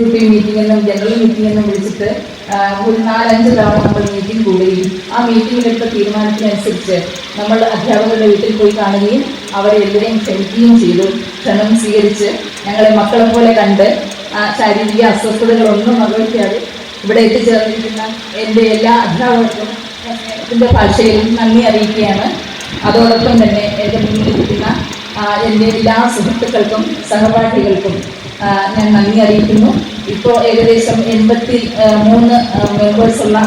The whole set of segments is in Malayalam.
എക്സിക്യൂട്ടീവ് മീറ്റിംഗ് എന്നും ജനറൽ മീറ്റിംഗ് എന്നും വിളിച്ചിട്ട് ഒരു നാലഞ്ച് തവണ നമ്മൾ മീറ്റിംഗ് കൂടുകയും ആ മീറ്റിംഗിലെടുത്ത തീരുമാനത്തിനനുസരിച്ച് നമ്മൾ അധ്യാപകരുടെ വീട്ടിൽ പോയി കാണുകയും അവരെ എല്ലാവരെയും ക്ഷണിക്കുകയും ചെയ്തു. ക്ഷണം സ്വീകരിച്ച് ഞങ്ങളെ മക്കളെ പോലെ കണ്ട് ശാരീരിക അസ്വസ്ഥതകളൊന്നും വകവയ്ക്കാതെ ഇവിടെ എത്തിച്ചേർന്നിരിക്കുന്ന എന്റെ എല്ലാ അധ്യാപകർക്കും ഇതിന്റെ ഭാഷയിൽ നന്ദി അറിയിക്കുകയാണ്. അതോടൊപ്പം തന്നെ എന്റെ മുന്നിലിരിക്കുന്ന എന്റെ എല്ലാ സുഹൃത്തുക്കൾക്കും സഹപാഠികൾക്കും ഞാൻ നന്ദി അറിയിക്കുന്നു ഇപ്പോൾ ഏകദേശം എൺപത്തി മൂന്ന് മെമ്പേഴ്സുള്ള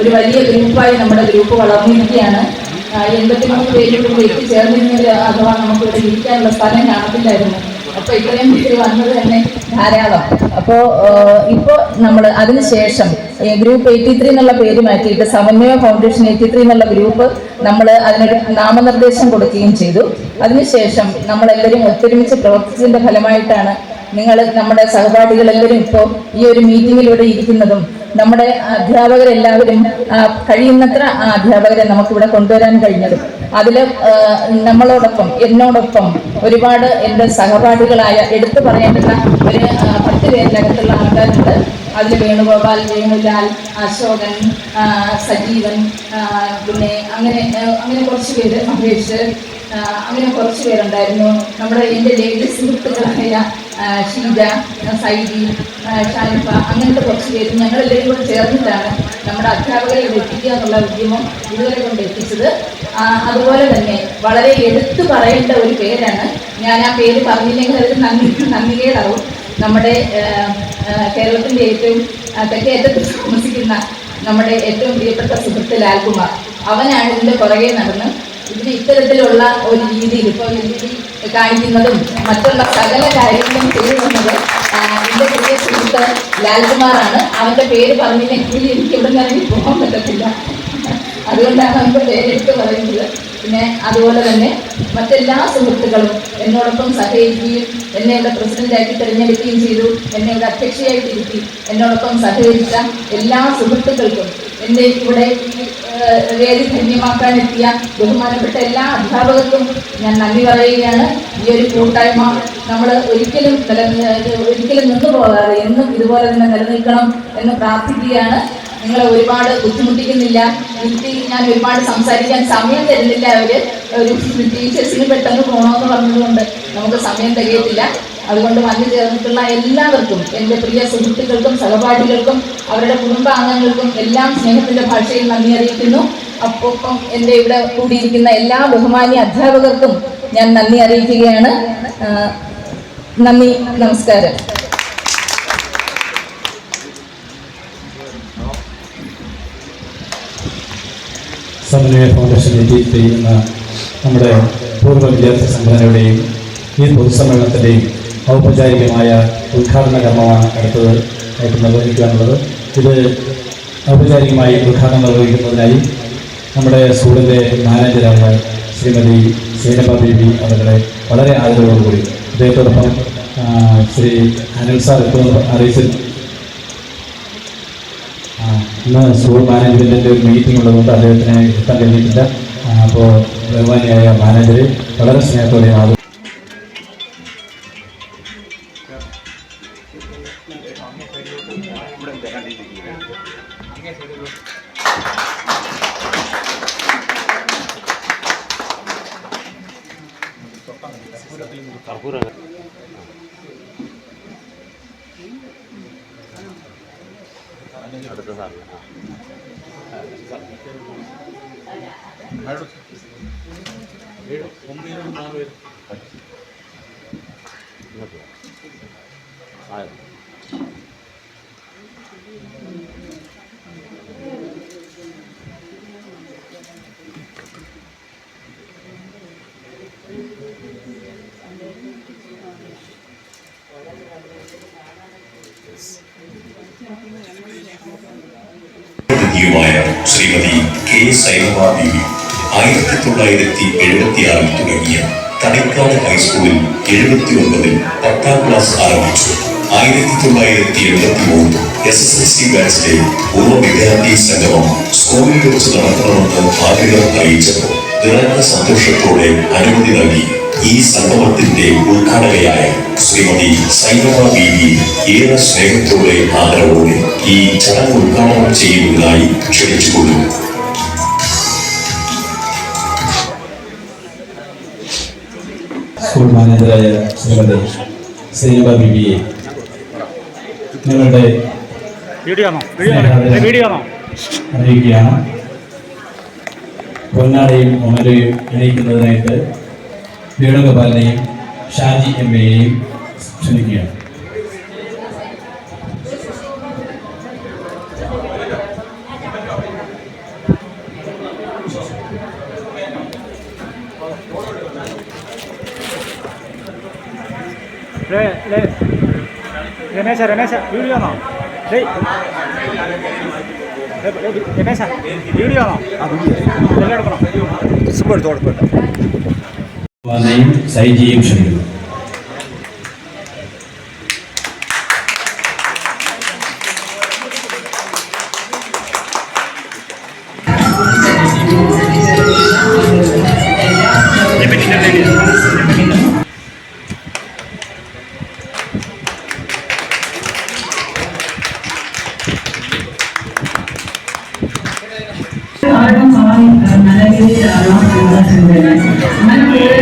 ഒരു വലിയ ഗ്രൂപ്പായി നമ്മുടെ ഗ്രൂപ്പ് വളർന്നിരിക്കുകയാണ്. എൺപത്തിമൂന്ന് പേരിലൂടെ കൂടി എത്തിച്ചേർന്നിരുന്നെങ്കിൽ അഥവാ നമുക്ക് ഇവിടെ ഇരിക്കാനുള്ള സ്ഥലം കാണത്തില്ലായിരുന്നു. അപ്പോൾ ഇത്രയും പേര് വന്നത് തന്നെ ധാരാളം. അപ്പോൾ ഇപ്പോൾ നമ്മൾ അതിനുശേഷം ഗ്രൂപ്പ് എയ്റ്റി ത്രീ എന്നുള്ള പേര് മാറ്റിയിട്ട് സമന്വയ ഫൗണ്ടേഷൻ എയ്റ്റി ത്രീ എന്നുള്ള ഗ്രൂപ്പ് നമ്മൾ അതിനൊരു നാമനിർദ്ദേശം കൊടുക്കുകയും ചെയ്തു. അതിനുശേഷം നമ്മളെല്ലാവരും ഒത്തൊരുമിച്ച് പ്രവർത്തിച്ചതിന്റെ ഫലമായിട്ടാണ് നിങ്ങൾ നമ്മുടെ സഹപാഠികളെല്ലാവരും ഇപ്പോൾ ഈ ഒരു മീറ്റിങ്ങിലൂടെ ഇരിക്കുന്നതും നമ്മുടെ അധ്യാപകരെല്ലാവരും കഴിയുന്നത്ര അധ്യാപകരെ നമുക്കിവിടെ കൊണ്ടുവരാൻ കഴിഞ്ഞതും. അതിൽ നമ്മളോടൊപ്പം എന്നോടൊപ്പം ഒരുപാട് എന്റെ സഹപാഠികളായ എടുത്തു പറയേണ്ടുന്ന ഒരു പത്ത് പേരിനകത്തുള്ള ആൾക്കാരുണ്ട്. അതിൽ വേണുഗോപാൽ വേണുലാൽ അശോകൻ സജീവൻ പിന്നെ അങ്ങനെ അങ്ങനെ കുറച്ച് പേര് മഹേഷ് അങ്ങനെ കുറച്ച് പേരുണ്ടായിരുന്നു. നമ്മുടെ എന്റെ ലേഡി സുഹൃത്തുക്കളായ ഷീജ സൈദി ഷാനിഫ അങ്ങനത്തെ കുറച്ച് പേര് ഞങ്ങളെല്ലാവരും കൂടെ ചേർന്നിട്ടാണ് നമ്മുടെ അധ്യാപകരെ എത്തിക്കുക എന്നുള്ള ഉദ്യമം ഇതുവരെ കൊണ്ട് എത്തിച്ചത്. അതുപോലെ തന്നെ വളരെ എടുത്തു പറയേണ്ട ഒരു പേരാണ്. ഞാൻ ആ പേര് പറഞ്ഞില്ലെങ്കിൽ അതിൽ നന്ദി നന്ദികേടാവും. നമ്മുടെ കേരളത്തിന്റെ ഏറ്റവും തെക്കേറ്റത്ത് താമസിക്കുന്ന നമ്മുടെ ഏറ്റവും പ്രിയപ്പെട്ട സുഹൃത്ത് ലാൽകുമാർ. അവനാണ് ഇതിന്റെ പുറകെ നടന്ന് ഇതിന് ഇത്തരത്തിലുള്ള ഒരു രീതിയിൽ ഇപ്പോൾ കാണിക്കുന്നതും മറ്റുള്ള സകല കാര്യങ്ങളും ചെയ്യുന്നത് എന്റെ പുതിയ സുഹൃത്ത് ലാൽകുമാറാണ്. അവന്റെ പേര് പറഞ്ഞില്ലെങ്കിൽ എനിക്ക് ഇവിടെ നിന്ന് ഇറങ്ങി പോകാൻ പറ്റത്തില്ല. അതുകൊണ്ടാണ് അവന്റെ പേരെടുത്ത് പറയുന്നത്. പിന്നെ അതുപോലെ തന്നെ മറ്റെല്ലാ സുഹൃത്തുക്കളും എന്നോടൊപ്പം സഹകരിക്കുകയും എന്നെ ഇവിടെ പ്രസിഡന്റാക്കി തിരഞ്ഞെടുക്കുകയും ചെയ്തു. എന്നെ ഇവിടെ അധ്യക്ഷയായിട്ട് ഇരുത്തി എന്നോടൊപ്പം സഹകരിച്ച എല്ലാ സുഹൃത്തുക്കൾക്കും എന്റെ ഇവിടെ വേദി ധന്യമാക്കാൻ എത്തിയ ബഹുമാനപ്പെട്ട എല്ലാ അധ്യാപകർക്കും ഞാൻ നന്ദി പറയുകയാണ്. ഈ ഒരു കൂട്ടായ്മ നമ്മൾ ഒരിക്കലും നില ഒരിക്കലും നിന്നു പോകാതെ എന്നും ഇതുപോലെ തന്നെ നിലനിൽക്കണം എന്ന് പ്രാർത്ഥിക്കുകയാണ്. നിങ്ങളെ ഒരുപാട് ബുദ്ധിമുട്ടിക്കുന്നില്ല. വീട്ടിൽ ഞാൻ ഒരുപാട് സംസാരിക്കാൻ സമയം തരുന്നില്ല അവർ ഒരു ടീച്ചേഴ്സിന് പെട്ടെന്ന് പോകണമെന്ന് പറഞ്ഞതുകൊണ്ട് നമുക്ക് സമയം തികയത്തില്ല. അതുകൊണ്ട് വന്നു ചേർന്നിട്ടുള്ള എല്ലാവർക്കും എന്റെ പ്രിയ സുഹൃത്തുക്കൾക്കും സഹപാഠികൾക്കും അവരുടെ കുടുംബാംഗങ്ങൾക്കും എല്ലാം സ്നേഹത്തിന്റെ ഭാഷയിൽ നന്ദി അറിയിക്കുന്നു. ഒപ്പം എന്റെ ഇവിടെ കൂടിയിരിക്കുന്ന എല്ലാ ബഹുമാന്യ അധ്യാപകർക്കും ഞാൻ നന്ദി അറിയിക്കുകയാണ്. നന്ദി നമസ്കാരം. സമന്വയ ഫൗണ്ടേഷന്റെ എത്തിയിട്ട് ചെയ്യുന്ന നമ്മുടെ പൂർവ വിദ്യാർത്ഥി സംഘടനയുടെയും ഈ പൊതുസമ്മേളനത്തിന്റെയും ഔപചാരികമായ ഉദ്ഘാടന കർമ്മമാണ് അടുത്തത് ആയിട്ട് നിർവഹിക്കാനുള്ളത്. ഇത് ഔപചാരികമായി ഉദ്ഘാടനം നിർവഹിക്കുന്നതിനായി നമ്മുടെ സ്കൂളിന്റെ മാനേജരായ ശ്രീമതി സേനബ ബേബി അവരുടെ വളരെ ആദരവോടുകൂടി. അദ്ദേഹത്തോടൊപ്പം ശ്രീ അനിൽ സാർ എത്തുമെന്ന് അറിയിച്ചിരുന്നു ആ, ഇന്ന് സ്കൂൾ മാനേജ്മെന്റിന്റെ ഒരു മീറ്റിംഗ് ഉള്ളതുകൊണ്ട് അദ്ദേഹത്തിന് എത്താൻ കഴിഞ്ഞിട്ടില്ല. ആ, അപ്പോൾ ബഹുമാനിയായ മാനേജർ വളരെ സ്നേഹത്തോടെ चालेल हां चालेल ശ്രീമതി കെ. സൈനബ ബീവി ആയിരത്തി തൊള്ളായിരത്തി എഴുപത്തി ആറിൽ തുടങ്ങിയ തടിക്കാട് ഹൈസ്കൂളിൽ എഴുപത്തി ഒമ്പതിൽ പത്താം ക്ലാസ് ആരംഭിച്ചു. ആയിരത്തി തൊള്ളായിരത്തി എഴുപത്തി മൂന്ന് എസ് എസ് എൽ സി ബാച്ചിലെ പൂർവ വിദ്യാർത്ഥി സംഗമം സ്കൂളിൽ വെച്ച് നടത്തണമെന്ന് ആഗ്രഹം അറിയിച്ചപ്പോൾ നിറഞ്ഞ സന്തോഷത്തോടെ അനുമതി നൽകി. ഈ സംഭവത്തിന്റെ ഉദ്ഘാടകയായ ശ്രീമതി സൈനവ ബീവി ഏറെ സ്നേഹത്തോടെ ആദരവോടെ ഈ ചടങ്ങ് ഉദ്ഘാടനം ചെയ്യുന്നതിനായി ക്ഷണിച്ചുകൊള്ളുന്നു സ്കൂൾ മാനേജറായ ശ്രീമതി സൈനബ ബിബിയെ നിങ്ങളുടെ വീഡിയോ ആണോ വീഡിയോ വീഡിയോ ആണോ അറിയിക്കുകയാണ്. പൊന്നാടയും ഒമരയും ഇണയിക്കുന്നതിനായിട്ട് വേണുഗോപാലിനെയും ഷാജി എം എയെയും ക്ഷണിക്കുകയാണ്. രമേശ രമേശ വീഡിയോ ആണോ രമേശ വീഡിയോ ആണോ എടുക്കണം. குழந்தையும் சைஜியும் ஷெரீலும்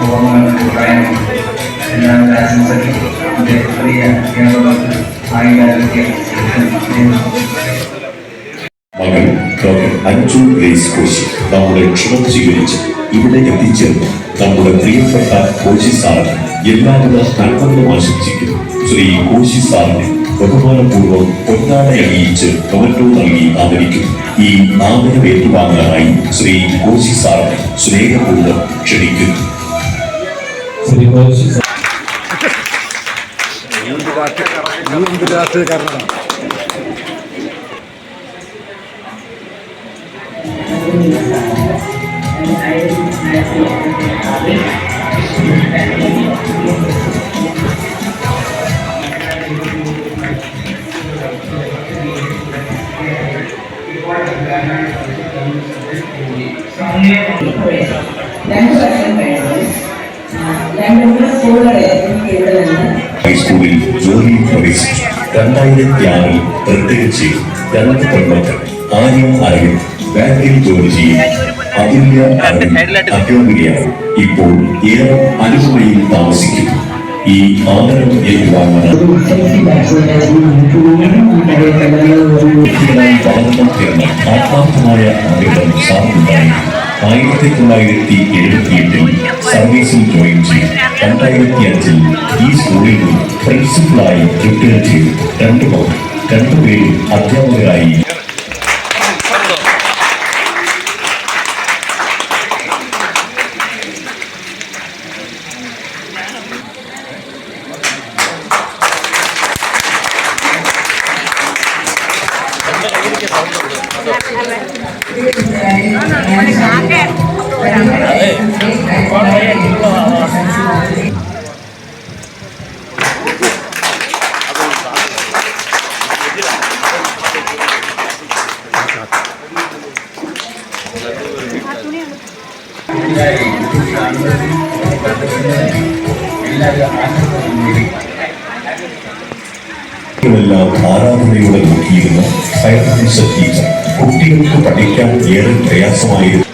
ബഹുമാന എല്ലാവരുടെ പ്രിയ കേരളത്തിൽ ആയിരാരോഗ്യ മകൾ ഡോക്ടർ അഞ്ജു ഗ്രേസ് കോശി നമ്മുടെ ക്ഷണം സ്വീകരിച്ച് ഇവിടെ എത്തിച്ചേർന്ന്. നമ്മുടെ പ്രിയപ്പെട്ട കോശി സാറിന് എല്ലാവിധ നന്മകളും ആശംസിക്കുന്നു. ശ്രീ കോശി സാറിനെ ബഹുമാനപൂർവം പൊന്നാട അണിയിച്ച് ടൊമറ്റോ നൽകി ആദരിക്കും ഈ ആദര ഏറ്റുവാങ്ങാനായി ശ്രീ കോശി സാർ സ്നേഹപൂർവം ക്ഷണിക്കുന്നു. ശ്രീ കോശി സ- രണ്ട് വർഷം കഴിഞ്ഞു രണ്ട് മൂന്ന് സ്കൂളുകളെ എനിക്ക് ഇവിടെ നിന്ന് ഹൈസ്കൂളിൽ ജോലിയിൽ പ്രവേശിച്ചു രണ്ടായിരത്തി ആറിൽ പ്രത്യേകിച്ച് രണ്ട് പെൺമക്കൾ. ആര്യ അരവിന്ദ് ബാങ്കിൽ ജോലി ചെയ്യും. അതുല്യ അരവിന്ദ് അധ്യാപികയാണ്. ഇപ്പോൾ ഏറെ അനുഭവയിൽ താമസിക്കുന്നു. ഈ ആദരം ഏറ്റുവാങ്ങാൻ പഠനം തീർന്ന ആത്മാർത്ഥമായ ആഗ്രഹം സാറിനുണ്ടായി. ആയിരത്തി തൊള്ളായിരത്തി എഴുപത്തി എട്ടിൽ സർവീസിൽ ജോയിൻ ചെയ്തു രണ്ടായിരത്തി അഞ്ചിൽ ഈ സ്കൂളിൽ പ്രിൻസിപ്പളായി റിട്ടയർ ചെയ്തു. രണ്ടു രണ്ടുപേരും അധ്യാപകരായി. ആരാധനയോടെ നോക്കിയിരുന്ന സയൻസ് ടീച്ചർ കുട്ടികൾക്ക് പഠിക്കാൻ ഏറെ പ്രയാസമായിരുന്നു.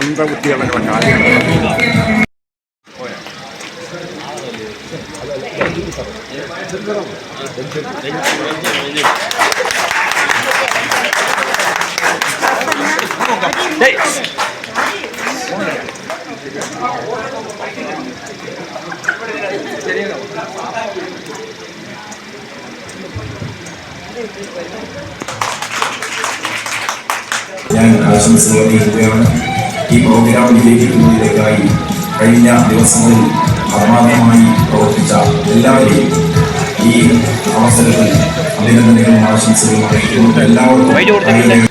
മന്ദബുദ്ധിയുള്ള കാര്യങ്ങൾ ഞാൻ ആശംസകൾ നേരുകയാണ്. ഈ പ്രോഗ്രാം വിജയിക്കുന്നതിലേക്കായി കഴിഞ്ഞ ദിവസങ്ങളിൽ ആത്മാർത്ഥമായി പ്രവർത്തിച്ച എല്ലാവരെയും ഈ അവസരത്തിൽ അഭിനന്ദനങ്ങളും ആശംസകളും അറിയിക്കുന്നു എല്ലാവർക്കും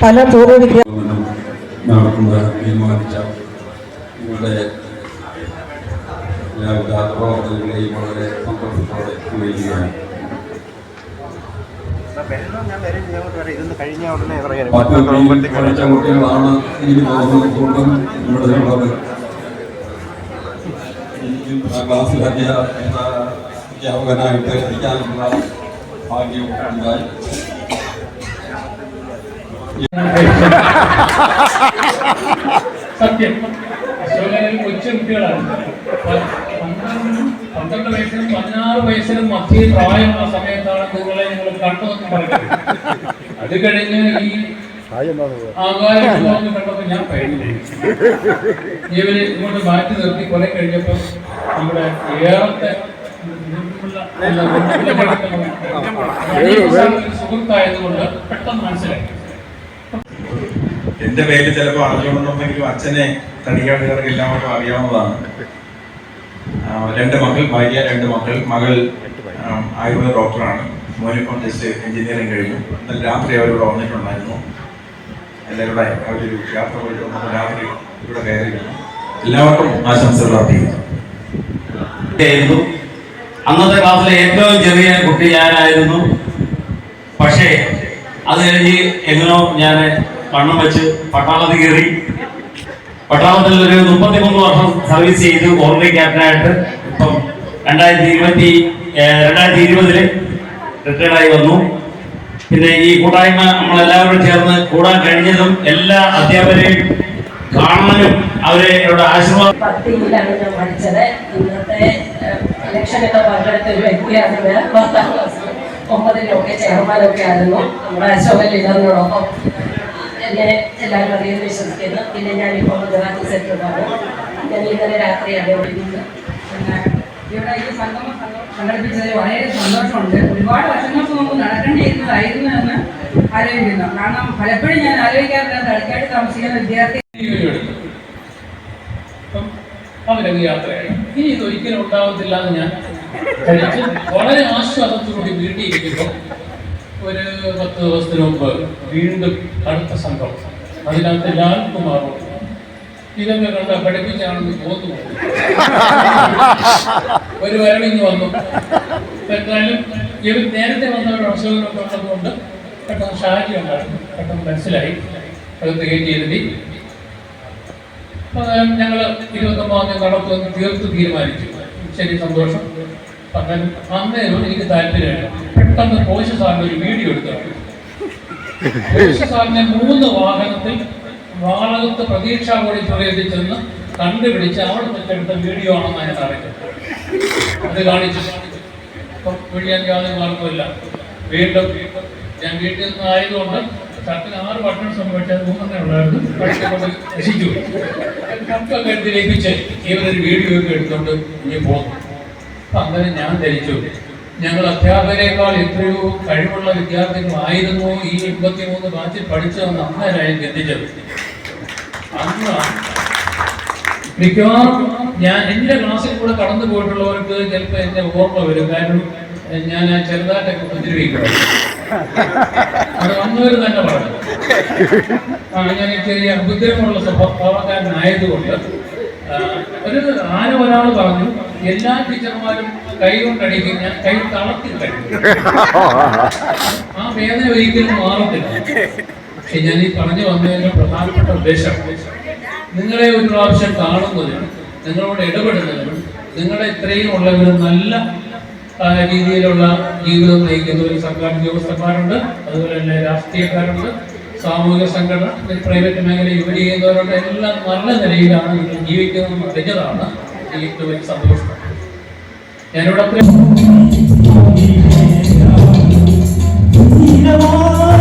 പല പൂർവ നടത്തുന്നത് തീരുമാനിച്ച നിങ്ങളുടെ എല്ലാവിധ പ്രവർത്തനങ്ങളെയും വളരെ സന്തോഷത്തോടെ മറ്റു പഠിച്ച കുട്ടികളാണ് തോന്നുന്നത് കൂടുതൽ ഇവിടെ ഉള്ളത് ക്ലാസ്സിൽ അധ്യാപകനായിട്ട് ഇരിക്കാനുള്ള ഭാഗ്യം ഉണ്ടായി. സത്യം. അശോകനിൽ കൊച്ചു കുട്ടികളാണ് പ- പന്ത്രണ്ട് വയസ്സിനും പതിനാറ് വയസ്സിനും മധ്യ പ്രായമുള്ള സമയത്താണ് നിങ്ങളെ നിങ്ങൾ കണ്ടതെന്ന് പറയുന്നത്. അത് കഴിഞ്ഞ് ഈ ആകാരം കണ്ടപ്പോൾ ഞാൻ പേടിച്ചു ഇവർ ഇങ്ങോട്ട് മാറ്റി നിർത്തി. കുറെ കഴിഞ്ഞപ്പോൾ നമ്മുടെ ഏറത്തെ പെട്ടെന്ന് മനസ്സിലായി എന്റെ പേര് ചിലപ്പോൾ അറിഞ്ഞുകൊണ്ടെന്നെങ്കിലും അച്ഛനെ തടികാട്ടുകാർക്ക് എല്ലാവർക്കും അറിയാവുന്നതാണ് രണ്ട് മക്കൾ ഭാര്യ രണ്ട് മക്കൾ. മകൾ ആയുർവേദ ഡോക്ടറാണ്. മോനിപ്പം ജസ്റ്റ് എഞ്ചിനീയറിംഗ് കഴിഞ്ഞു. എന്നാൽ രാത്രി അവരോട് വന്നിട്ടുണ്ടായിരുന്നു. എല്ലാവരുടെ അവരൊരു യാത്ര പോയിട്ട് രാത്രി ഇവിടെ കയറിയിരുന്നു. എല്ലാവർക്കും ആശംസകൾ അർപ്പിക്കുന്നു. അന്നത്തെ ക്ലാസ്സിലെ ഏറ്റവും ചെറിയ കുട്ടി ഞാനായിരുന്നു. പക്ഷേ അത് കഴിഞ്ഞ് എങ്ങനോ ഞാൻ പണം വെച്ച് പട്ടാളത്തിൽ കയറി. പട്ടാളത്തിൽ ഒരു മുപ്പത്തിമൂന്ന് വർഷം സർവീസ് ചെയ്തു ഓർമ്മ ക്യാപ്റ്റനായിട്ട് ഇപ്പം രണ്ടായിരത്തി ഇരുപത്തി രണ്ടായിരത്തി ഇരുപതിൽ റിട്ടയർഡായി വന്നു. പിന്നെ ഈ കൂട്ടായ്മ നമ്മളെല്ലാവരും ചേർന്ന് കൂടാൻ കഴിഞ്ഞതും എല്ലാ അധ്യാപകരെയും കാണാനും അവരെ ആശീർവാദം ഇന്നത്തെ ഇലക്ഷനൊക്കെ പങ്കെടുത്ത ഒരു വ്യക്തിയാണ് ഞാൻ. പത്താം ക്ലാസ് ഒമ്പതിലൊക്കെ ചെയർമാനൊക്കെ ആയിരുന്നു. നമ്മുടെ അശോകൻ ലീഡറിനോടൊപ്പം എന്നെ എല്ലാവരും അറിയുമെന്ന് വിശ്വസിക്കുന്നു. പിന്നെ ഞാനിപ്പോൾ ഗുജറാത്ത് സെക്രട്ടറാണ് ഞാൻ ഇന്നലെ രാത്രിയാണ് പിന്നെ ഇവിടെ ഈ സംഗമം സംഘടിപ്പിച്ചതിൽ വളരെ സന്തോഷമുണ്ട്. ഒരുപാട് വർഷങ്ങൾക്ക് മുമ്പ് നടക്കേണ്ടിയിരുന്നതായിരുന്നു എന്ന് ആലോചിക്കുന്നു. കാരണം പലപ്പോഴും ഞാൻ ആലോചിക്കാറില്ല തളിക്കാട്ട് താമസിക്കുന്ന വിദ്യാർത്ഥി അവരങ്ങ് യാത്രയായി. ഇനി ഇതൊരിക്കലും ഉണ്ടാവത്തില്ല എന്ന് ഞാൻ കഴിച്ച് വളരെ ആശ്വാസത്തോടുകൂടി വീട്ടിൽ ഇരിക്കുമ്പോൾ ഒരു പത്ത് ദിവസത്തിന് മുമ്പ് വീണ്ടും അടുത്ത സംഘം അതിനകത്ത് ലാൽകുമാറും ഇതൊക്കെ കണ്ട പഠിപ്പിച്ചാണെന്ന് തോന്നുന്നു ഒരു വരണിന്ന് വന്നു. എന്തായാലും ഇവർ നേരത്തെ വന്നവരുടെ അസുഖങ്ങളൊക്കെ ഉള്ളതുകൊണ്ട് പെട്ടെന്ന് ഷാജി ഉണ്ടായിരുന്നു പെട്ടെന്ന് മനസ്സിലായി. അത് കയറ്റിയിരുത്തി ഞങ്ങൾ ഇരുപത്തൊമ്പതാം തീയതി നടത്തുമെന്ന് തീർത്ത് തീരുമാനിച്ചു. ശരി സന്തോഷം. പറഞ്ഞാൽ അന്നേരം എനിക്ക് താല്പര്യമില്ല. പെട്ടെന്ന് കോശ സാറിന് ഒരു വീഡിയോ എടുത്തു കോശ സാറിനെ മൂന്ന് വാഹനത്തിൽ വാളകത്ത് പ്രതീക്ഷാ ഓഡിറ്റോറിയത്തിൽ ചെന്ന് കണ്ടുപിടിച്ച് അവിടെ വെച്ചെടുത്ത വീഡിയോ ആണെന്ന് ഞാൻ അറിയിച്ചത്. അത് കാണിച്ചു. ഇപ്പം യാതൊരു മാർഗമില്ല വീണ്ടും ഞാൻ വീട്ടിൽ നിന്ന് ആയതുകൊണ്ട് ഷർട്ടിന് ആറ് ബട്ടൺ സംഭവിച്ചത് മൂന്നെണ്ണേ ഉണ്ടായിരുന്നു പഠിച്ചുകൊണ്ട് നശിച്ചു ഷർട്ടൊക്കെ എടുത്ത് ഇവരൊരു വീഡിയോ ഒക്കെ എടുത്തുകൊണ്ട് ഇനി പോകുന്നു അപ്പം അങ്ങനെ ഞാൻ ധരിച്ചു. ഞങ്ങൾ അധ്യാപകരെക്കാൾ എത്രയോ കഴിവുള്ള വിദ്യാർത്ഥികളായിരുന്നു ഈ എൺപത്തിമൂന്ന് ബാച്ചിൽ പഠിച്ചതെന്ന് അന്നേരമായി ചിന്തിച്ചത്. അന്ന് മിക്കവാറും ഞാൻ എന്റെ ക്ലാസ്സിൽ കൂടെ കടന്നു പോയിട്ടുള്ളവർക്ക് ചിലപ്പോൾ എന്റെ ഓർമ്മ വരും. കാരണം ഞാൻ ചെറുതായിട്ടൊക്കെ ഉപദ്രവിക്കണം അത് വന്നവർ തന്നെ പറഞ്ഞു. ഈ ചെറിയ ഉപദ്രവമുള്ള സ്വഭാവക്കാരനായതുകൊണ്ട് ഒരു ആന ഒരാൾ പറഞ്ഞു എല്ലാ ടീച്ചർമാരും കൈ കൊണ്ടടിക്കും ഞാൻ കൈ തളത്തിൽ കഴിക്കും ആ വേദന ഒരിക്കലും മാറത്തില്ല. പക്ഷെ ഞാൻ ഈ പറഞ്ഞു വന്നതിന്റെ പ്രധാനപ്പെട്ട ഉദ്ദേശം നിങ്ങളെ ഒരു പ്രാവശ്യം കാണുന്നതിനും നിങ്ങളോട് ഇടപെടുന്നതിനും നിങ്ങളെ ഇത്രയും ഉള്ളവരും നല്ല രീതിയിലുള്ള ജീവിതം നയിക്കുന്ന ഒരു സർക്കാർ ഉദ്യോഗസ്ഥന്മാരുണ്ട്. അതുപോലെ തന്നെ രാഷ്ട്രീയക്കാരുണ്ട്. സാമൂഹിക സംഘടന പ്രൈവറ്റ് മേഖലയിൽ ജോലി ചെയ്യുന്നവരുണ്ട്. എല്ലാം നല്ല നിലയിലാണ് ഇതിൽ ജീവിക്കുന്നത് അറിഞ്ഞതാണ് എനിക്ക് വലിയ സന്തോഷം. ഞാനിവിടെ